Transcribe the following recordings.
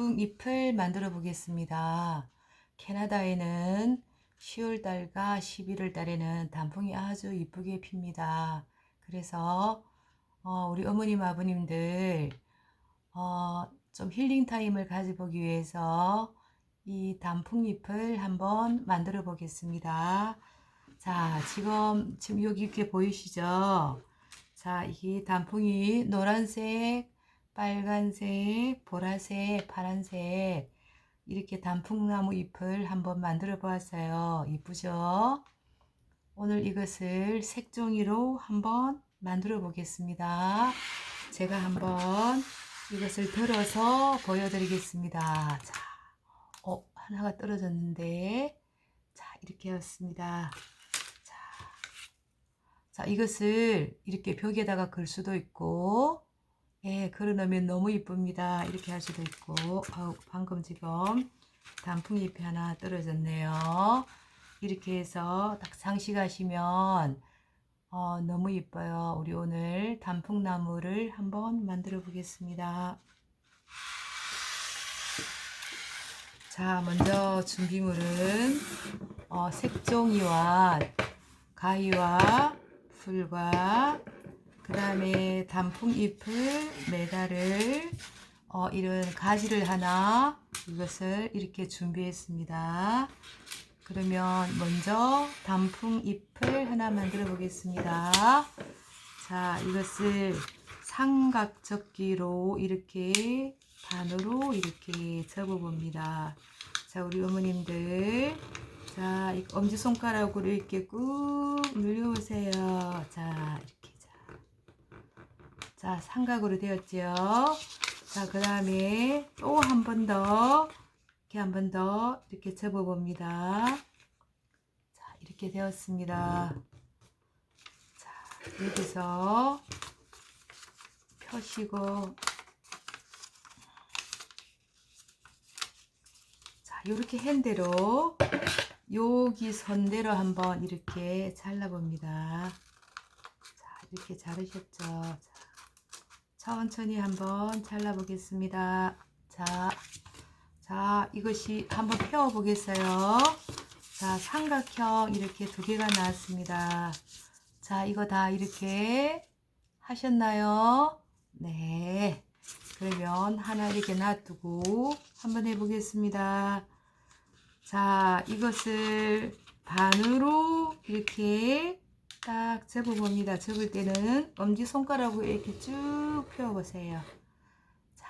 이 단풍 잎을 만들어 보겠습니다. 캐나다에는 10월 달과 11월 달에는 단풍이 아주 이쁘게 핍니다. 그래서 어, 우리 어머님 아버님들 어, 좀 힐링 타임을 가져보기 위해서 이 단풍잎을 한번 만들어 보겠습니다. 자, 지금, 지금 여기 이렇게 보이시죠? 자, 이 단풍이 노란색, 빨간색, 보라색, 파란색, 이렇게 단풍나무 잎을 한번 만들어 보았어요. 이쁘죠? 오늘 이것을 색종이로 한번 만들어 보겠습니다. 제가 한번 이것을 들어서 보여드리겠습니다. 자, 어, 하나가 떨어졌는데, 자, 이렇게 했습니다. 자, 자, 이것을 이렇게 벽에다가 걸 수도 있고, 예, 걸어놓으면 너무 이쁩니다. 이렇게 할 수도 있고, 아우, 방금 지금 단풍잎이 하나 떨어졌네요. 이렇게 해서 딱 장식하시면 어, 너무 이뻐요. 우리 오늘 단풍나무를 한번 만들어 보겠습니다. 자, 먼저 준비물은 어, 색종이와 가위와 풀과 그 다음에 단풍잎을 매달을 어, 이런 가지를 하나 이것을 이렇게 준비했습니다. 그러면 먼저 단풍잎을 하나 만들어 보겠습니다. 자, 이것을 삼각접기로 이렇게 반으로 이렇게 접어 봅니다. 자, 우리 어머님들. 자, 이 엄지손가락으로 이렇게 꾹 눌려보세요. 자. 자, 자 삼각으로 되었죠. 자, 그 다음에 또 한 번 더, 이렇게 한 번 더 이렇게 접어 봅니다. 자, 이렇게 되었습니다. 자, 여기서 펴시고, 자, 이렇게 핸대로 여기 선대로 한번 이렇게 잘라봅니다. 자, 이렇게 자르셨죠? 자, 천천히 한번 잘라 보겠습니다. 자, 자, 이것이 한번 펴 보겠어요. 자, 삼각형 이렇게 두 개가 나왔습니다. 자, 이거 다 이렇게 하셨나요? 네. 그러면 하나 이렇게 놔두고 한번 해보겠습니다. 자, 이것을 반으로 이렇게 딱 접어봅니다. 접을 때는 엄지손가락으로 이렇게 쭉 펴보세요. 자,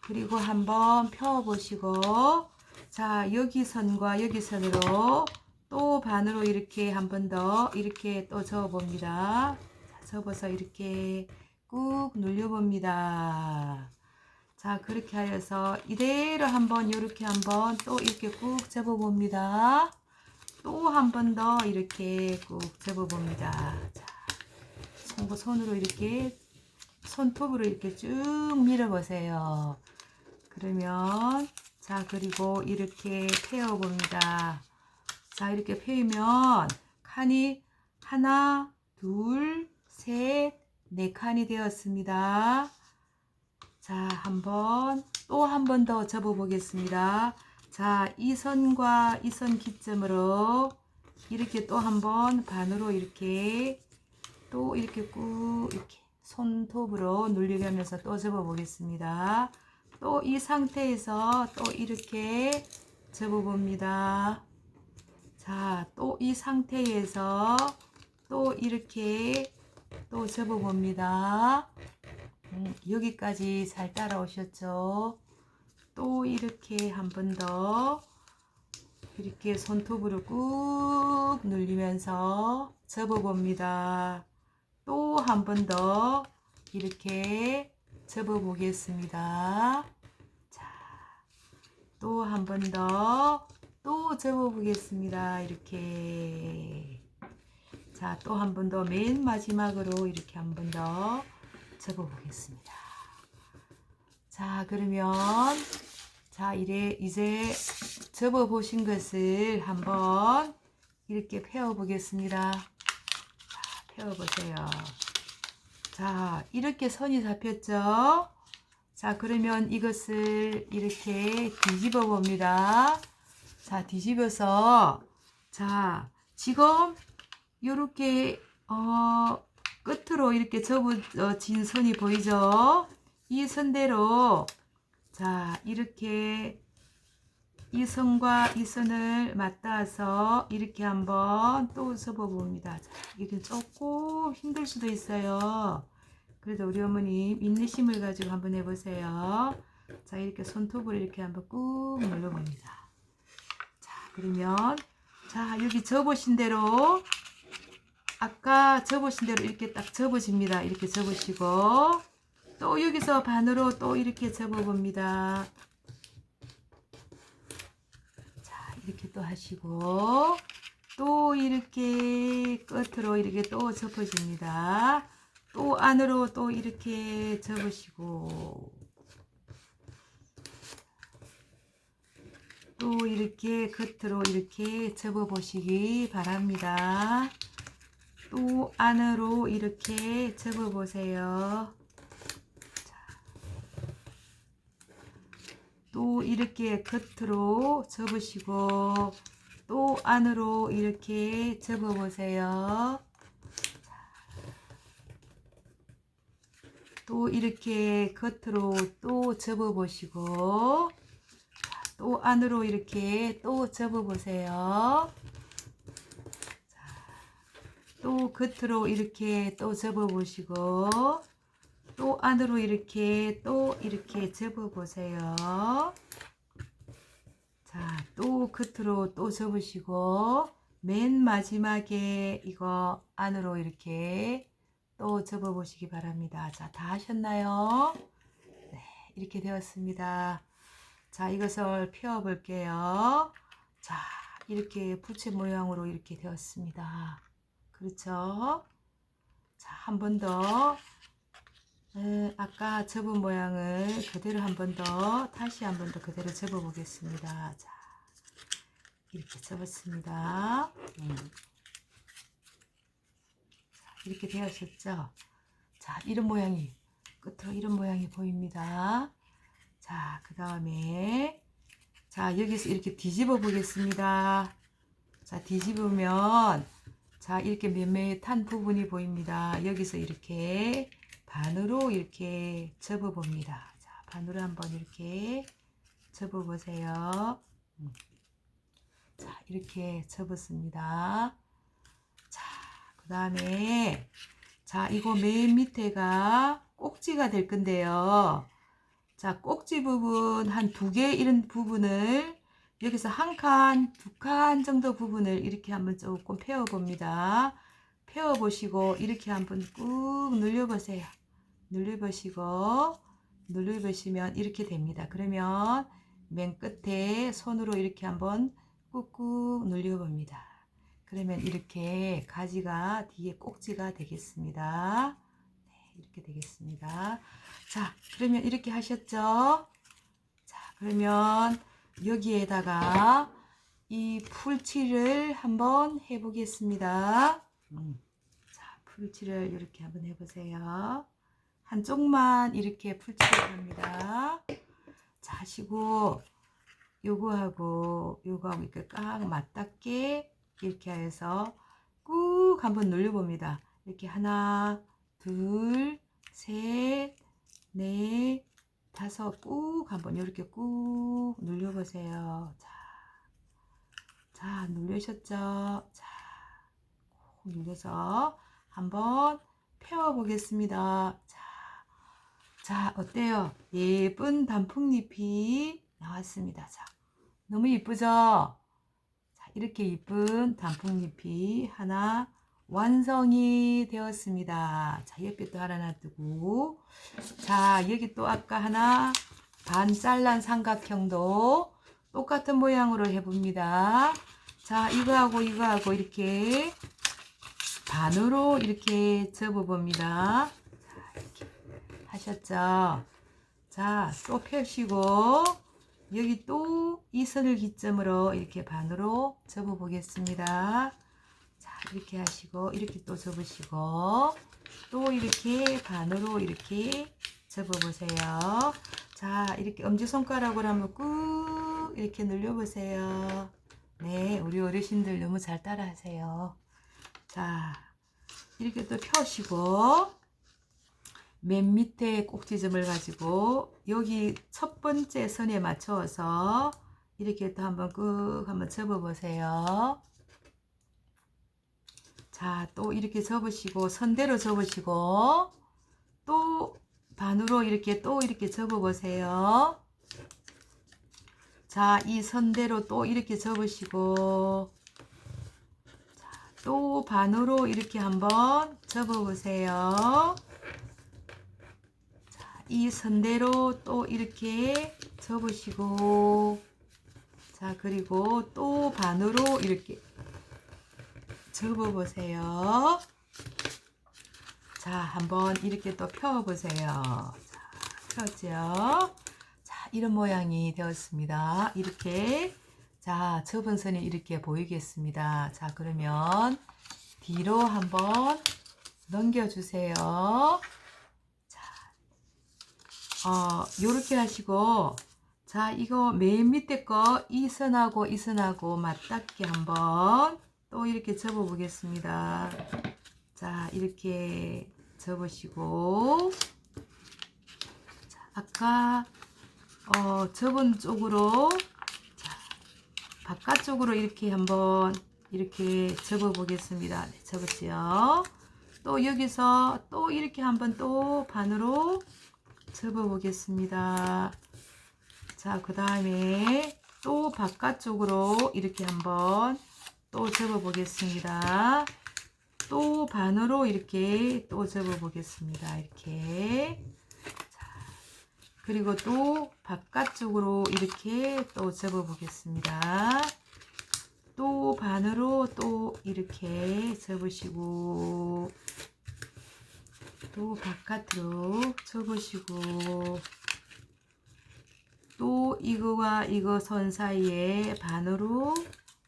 그리고 한번 펴보시고, 자, 여기 선과 여기 선으로 또 반으로 이렇게 한 번 더 이렇게 또 접어봅니다. 자, 접어서 이렇게 꾹 눌려봅니다. 자, 그렇게 하여서 이대로 한번 이렇게 한번 또 이렇게 꾹 접어봅니다. 또 한 번 더 이렇게 꾹 접어봅니다. 자, 손, 손으로 이렇게 손톱으로 이렇게 쭉 밀어보세요. 그러면 자 그리고 이렇게 펴봅니다. 자 이렇게 펴면 칸이 하나, 둘, 셋, 네 칸이 되었습니다. 자, 한번 또 한 번 더 접어 보겠습니다. 자, 이 선과 이 선 기점으로 이렇게 또 한번 반으로 이렇게 또 이렇게 꾹 이렇게 손톱으로 눌리게 하면서 또 접어 보겠습니다. 또 이 상태에서 또 이렇게 접어 봅니다. 자, 또 이 상태에서 또 이렇게 또 접어 봅니다. 음, 여기까지 잘 따라오셨죠? 또 이렇게 한 번 더 이렇게 손톱으로 꾹 눌리면서 접어 봅니다. 또 한 번 더 이렇게 접어 보겠습니다. 자, 또 한 번 더 또 접어 보겠습니다. 이렇게. 자, 또 한 번 더 맨 마지막으로 이렇게 한 번 더 접어 보겠습니다. 자, 그러면 자, 이래 이제 접어 보신 것을 한번 이렇게 펴어 보겠습니다. 자, 펴어 보세요. 자, 이렇게 선이 잡혔죠? 자, 그러면 이것을 이렇게 뒤집어 봅니다. 자, 뒤집어서, 자, 지금, 요렇게, 어, 끝으로 이렇게 접어진 선이 보이죠? 이 선대로, 자, 이렇게, 이 선과 이 선을 맞닿아서 이렇게 한번 또 접어 봅니다. 자, 이게 조금 힘들 수도 있어요. 그래도 우리 어머님 인내심을 가지고 한번 해보세요. 자, 이렇게 손톱을 이렇게 한번 꾹 눌러봅니다. 자, 그러면, 자, 여기 접으신 대로, 아까 접으신 대로 이렇게 딱 접어집니다. 이렇게 접으시고, 또 여기서 반으로 또 이렇게 접어봅니다. 자, 이렇게 또 하시고, 또 이렇게 끝으로 이렇게 또 접어집니다. 또 안으로 또 이렇게 접으시고 또 이렇게 겉으로 이렇게 접어 보시기 바랍니다. 또 안으로 이렇게 접어 보세요. 또 이렇게 겉으로 접으시고 또 안으로 이렇게 접어 보세요. 또 이렇게 겉으로 또 접어 보시고 또 안으로 이렇게 또 접어 보세요. 또 겉으로 이렇게 또 접어 보시고 또 안으로 이렇게 또 이렇게 접어 보세요. 자, 또 겉으로 또 접으시고 맨 마지막에 이거 안으로 이렇게 또 접어 보시기 바랍니다. 자, 다 하셨나요? 네, 이렇게 되었습니다. 자, 이것을 펴 볼게요. 자, 이렇게 부채 모양으로 이렇게 되었습니다. 그렇죠? 자, 한 번 더. 네, 아까 접은 모양을 그대로 한 번 더, 다시 한 번 더 그대로 접어 보겠습니다. 자, 이렇게 접었습니다. 음. 이렇게 되었었죠. 자, 이런 모양이 끝으로 이런 모양이 보입니다. 자, 그 다음에 자, 여기서 이렇게 뒤집어 보겠습니다. 자, 뒤집으면 자, 이렇게 몇몇한 부분이 보입니다. 여기서 이렇게 반으로 이렇게 접어 봅니다. 자, 반으로 한번 이렇게 접어 보세요. 음. 자, 이렇게 접었습니다. 그 다음에 자 이거 맨 밑에가 꼭지가 될 건데요 자 꼭지 부분 한 두 개 이런 부분을 여기서 한 칸, 두 칸 정도 부분을 이렇게 한번 조금 펴어 봅니다 펴어 보시고 이렇게 한번 꾹 눌려 보세요 눌려 보시고 눌려 보시면 이렇게 됩니다 그러면 맨 끝에 손으로 이렇게 한번 꾹꾹 눌려 봅니다 그러면 이렇게 가지가 뒤에 꼭지가 되겠습니다. 네, 이렇게 되겠습니다. 자, 그러면 이렇게 하셨죠? 자, 그러면 여기에다가 이 풀칠을 한번 해보겠습니다. 음. 자, 풀칠을 이렇게 한번 해보세요. 한쪽만 이렇게 풀칠을 합니다. 자, 하시고 요거하고 요거하고 이렇게 꽉 맞닿게 이렇게 해서 꾹 한번 눌러봅니다. 이렇게 하나, 둘, 셋, 넷, 다섯 꾹 한번 이렇게 꾹 눌려보세요. 자, 자 눌리셨죠? 자, 꾹 눌려서 한번 펴보겠습니다. 자, 자 어때요? 예쁜 단풍잎이 나왔습니다. 자, 너무 예쁘죠? 이렇게 이쁜 단풍잎이 하나 완성이 되었습니다. 자, 옆에 또 하나 놔두고. 자, 여기 또 아까 하나 반 잘란 삼각형도 똑같은 모양으로 해봅니다. 자, 이거하고 이거하고 이렇게 반으로 이렇게 접어봅니다. 하셨죠? 자, 또 펴시고. 여기 또 이 선을 기점으로 이렇게 반으로 접어 보겠습니다. 자, 이렇게 하시고 이렇게 또 접으시고 또 이렇게 반으로 이렇게 접어 보세요. 자, 이렇게 엄지손가락으로 한번 꾹 이렇게 늘려보세요. 네, 우리 어르신들 너무 잘 따라 하세요. 자, 이렇게 또 펴시고, 맨 밑에 꼭지점을 가지고, 여기 첫 번째 선에 맞춰서, 이렇게 또 한번 꾹 한번 접어 보세요. 자, 또 이렇게 접으시고, 선대로 접으시고, 또 반으로 이렇게 또 이렇게 접어 보세요. 자, 이 선대로 또 이렇게 접으시고, 자, 또 반으로 이렇게 한번 접어 보세요. 자, 이 선대로 또 이렇게 접으시고, 자, 그리고 또 반으로 이렇게 접어 보세요. 자, 한번 이렇게 또 펴 보세요. 자, 펴죠. 자, 이런 모양이 되었습니다. 이렇게. 자, 접은 선이 이렇게 보이겠습니다. 자, 그러면 뒤로 한번 넘겨주세요. 자, 어, 요렇게 하시고, 자, 이거 맨 밑에 거 이 선하고 이 선하고 맞닿게 한번 또 이렇게 접어 보겠습니다. 자, 이렇게 접으시고, 자, 아까, 어, 접은 쪽으로, 자, 바깥쪽으로 이렇게 한번, 이렇게 접어 보겠습니다. 네, 접었지요. 또 여기서 또 이렇게 한번 또 반으로 접어 보겠습니다. 자, 그 다음에 또 바깥쪽으로 이렇게 한번 또 접어 보겠습니다. 또 반으로 이렇게 또 접어 보겠습니다. 이렇게. 자, 그리고 또 바깥쪽으로 이렇게 또 접어 보겠습니다. 또 반으로 또 이렇게 접으시고 또 바깥으로 접으시고 또 이거와 이거 선 사이에 반으로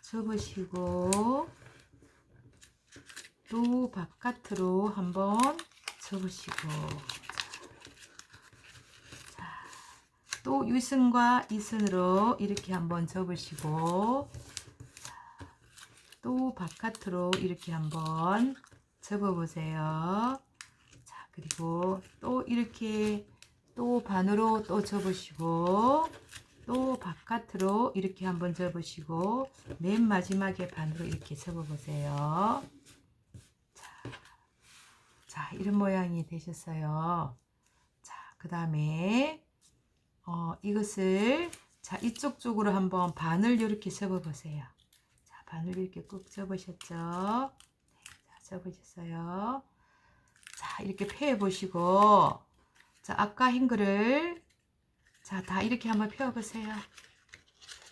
접으시고 또 바깥으로 한번 접으시고 자, 또 유선과 이선으로 이렇게 한번 접으시고 자, 또 바깥으로 이렇게 한번 접어 보세요. 자, 그리고 또 이렇게 또 반으로 또 접으시고 또 바깥으로 이렇게 한번 접으시고 맨 마지막에 반으로 이렇게 접어 보세요. 자, 자, 이런 모양이 되셨어요. 자, 그 다음에 어, 이것을 자 이쪽 쪽으로 한번 반을 이렇게 접어 보세요. 자, 반을 이렇게 꾹 접으셨죠? 네, 자, 접으셨어요. 자, 이렇게 펴 보시고 자, 아까 한 거를 자, 다 이렇게 한번 펴 보세요.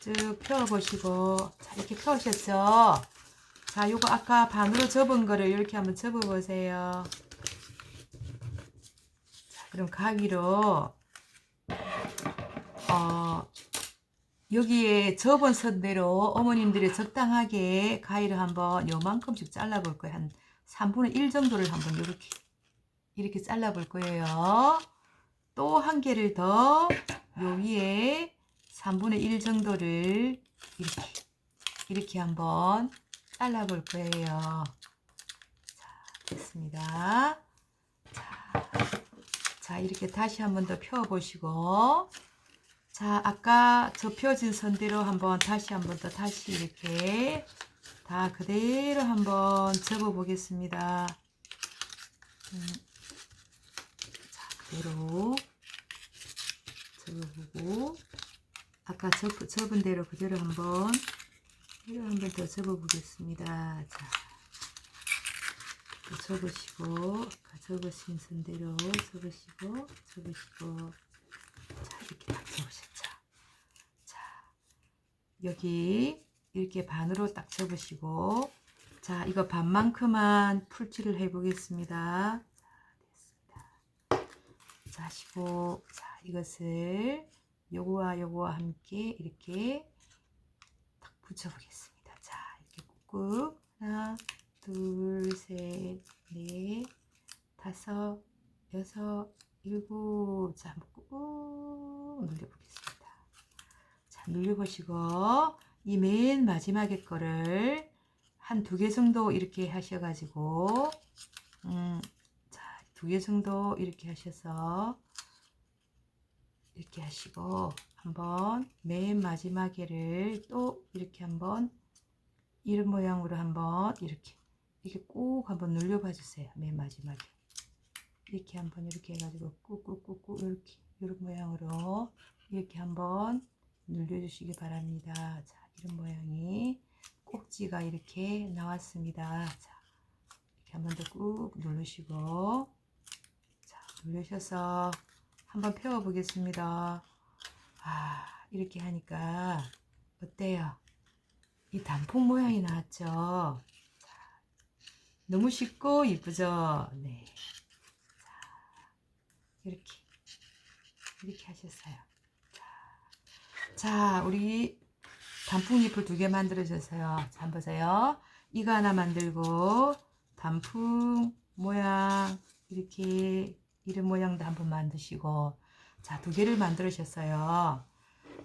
쭉 펴 보시고, 자, 이렇게 펴오셨죠? 자, 요거 아까 반으로 접은 거를 이렇게 한번 접어 보세요. 자, 그럼 가위로, 어, 여기에 접은 선대로 어머님들이 적당하게 가위를 한번 요만큼씩 잘라볼 거예요. 한 3분의 1 정도를 한번 이렇게, 이렇게 잘라볼 거예요. 또 한 개를 더 요 위에 3분의 1 정도를 이렇게 이렇게 한번 잘라 볼 거예요. 자, 됐습니다. 자, 자 이렇게 다시 한번 더 펴 보시고 자, 아까 저 펴진 선대로 한번 다시 한번 더 다시 이렇게 다 그대로 한번 접어 보겠습니다. 음, 자, 그대로 접어보고 아까 접, 접은 대로 그대로 한번 그대로 한번 더 접어보겠습니다. 자, 또 접으시고 아까 접으신 선대로 접으시고 접으시고 자 이렇게 딱 접으셨죠. 자 여기 이렇게 반으로 딱 접으시고 자 이거 반만큼만 풀칠을 해 보겠습니다. 자 됐습니다. 자 이것을 요거와 요거와 함께 이렇게 딱 붙여 보겠습니다. 자, 이렇게 꾹꾹 하나, 둘, 셋, 넷, 다섯, 여섯, 일곱. 자, 한번 꾹 눌려보겠습니다. 자, 눌려보시고, 이 맨 마지막에 거를 한 두 개 정도 이렇게 하셔가지고, 음, 자, 두 개 정도 이렇게 하셔서, 이렇게 하시고, 한번 맨 마지막에를 또 이렇게 한번 이런 모양으로 한번 이렇게 이렇게 꾹 한번 눌려 봐 주세요. 맨 마지막에 이렇게 한번 이렇게 해가지고 꾹꾹꾹꾹 이렇게 이런 모양으로 이렇게 한번 눌려 주시기 바랍니다. 자, 이런 모양이 꼭지가 이렇게 나왔습니다. 자, 이렇게 한번 더 꾹 누르시고 자, 누르셔서 한번 펴어 보겠습니다. 아, 이렇게 하니까 어때요? 이 단풍 모양이 나왔죠? 자, 너무 쉽고 이쁘죠? 네. 자, 이렇게. 이렇게 하셨어요. 자, 자 우리 단풍잎을 두 개 만들어줬어요. 자, 한번 보세요. 이거 하나 만들고, 단풍 모양, 이렇게, 이런 모양도 한번 만드시고, 자, 두 개를 만들으셨어요.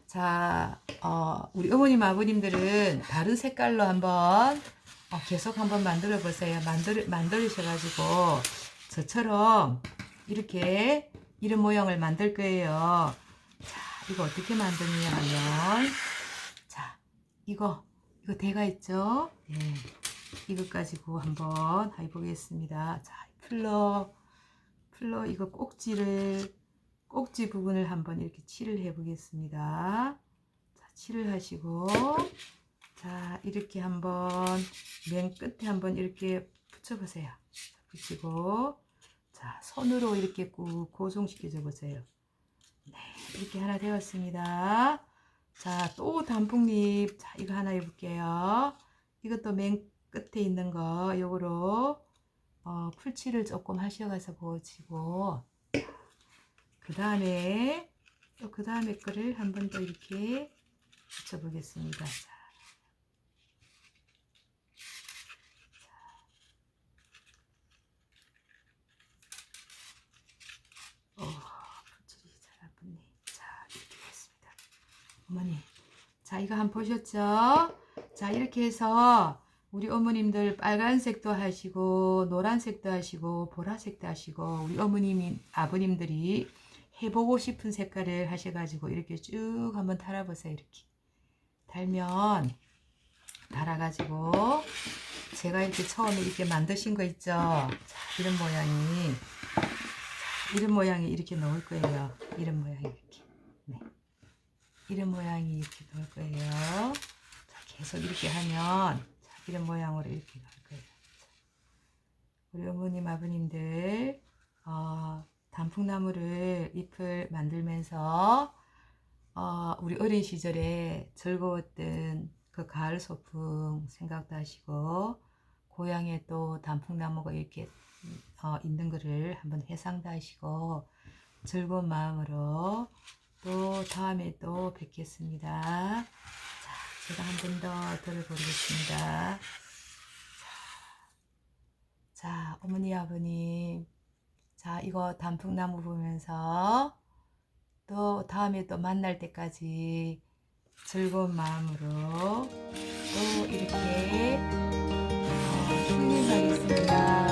자, 어, 우리 어머님, 아버님들은 다른 색깔로 한번 어, 계속 한번 만들어 보세요. 만들, 만들으셔 가지고 저처럼 이렇게 이런 모양을 만들 거예요. 자, 이거 어떻게 만드냐 하면, 자, 이거, 이거 대가 있죠? 네. 이거 가지고 한번 해보겠습니다. 자, 플러, 플러 이거 꼭지를 꼭지 부분을 한번 이렇게 칠을 해 보겠습니다. 자, 칠을 하시고 자, 이렇게 한번 맨 끝에 한번 이렇게 붙여 보세요. 붙이고 자, 손으로 이렇게 꾹 고정시켜 줘 보세요. 네, 이렇게 하나 되었습니다. 자, 또 단풍잎. 자, 이거 하나 해 볼게요. 이것도 맨 끝에 있는 거 요거로 어, 풀칠을 조금 하셔가서 보시고 그 다음에 또 그 다음에 거를 한 번 더 이렇게 붙여보겠습니다. 자. 어, 풀칠이 잘 안 붙네. 자, 이렇게 했습니다. 어머니, 자, 이거 한번 보셨죠? 자, 이렇게 해서 우리 어머님들 빨간색도 하시고, 노란색도 하시고, 보라색도 하시고, 우리 어머님이, 아버님들이 해보고 싶은 색깔을 하셔가지고 이렇게 쭉 한번 달아보세요. 이렇게 달면 달아가지고 제가 이렇게 처음에 이렇게 만드신 거 있죠. 자, 이런 모양이 자, 이런 모양이 이렇게 나올 거예요. 이런 모양이 이렇게 네. 이런 모양이 이렇게 나올 거예요. 자, 계속 이렇게 하면 자, 이런 모양으로 이렇게 나올 거예요. 자, 우리 어머님 아버님들 어, 단풍나무를 잎을 만들면서 어, 우리 어린 시절에 즐거웠던 그 가을 소풍 생각도 하시고 고향에 또 단풍나무가 이렇게 어, 있는 거를 한번 회상도 하시고 즐거운 마음으로 또 다음에 또 뵙겠습니다. 자, 제가 한 번 더 들어보겠습니다. 자, 자, 어머니 아버님 자, 이거 단풍나무 보면서 또 다음에 또 만날 때까지 즐거운 마음으로 또 이렇게 어, 힐링하겠습니다.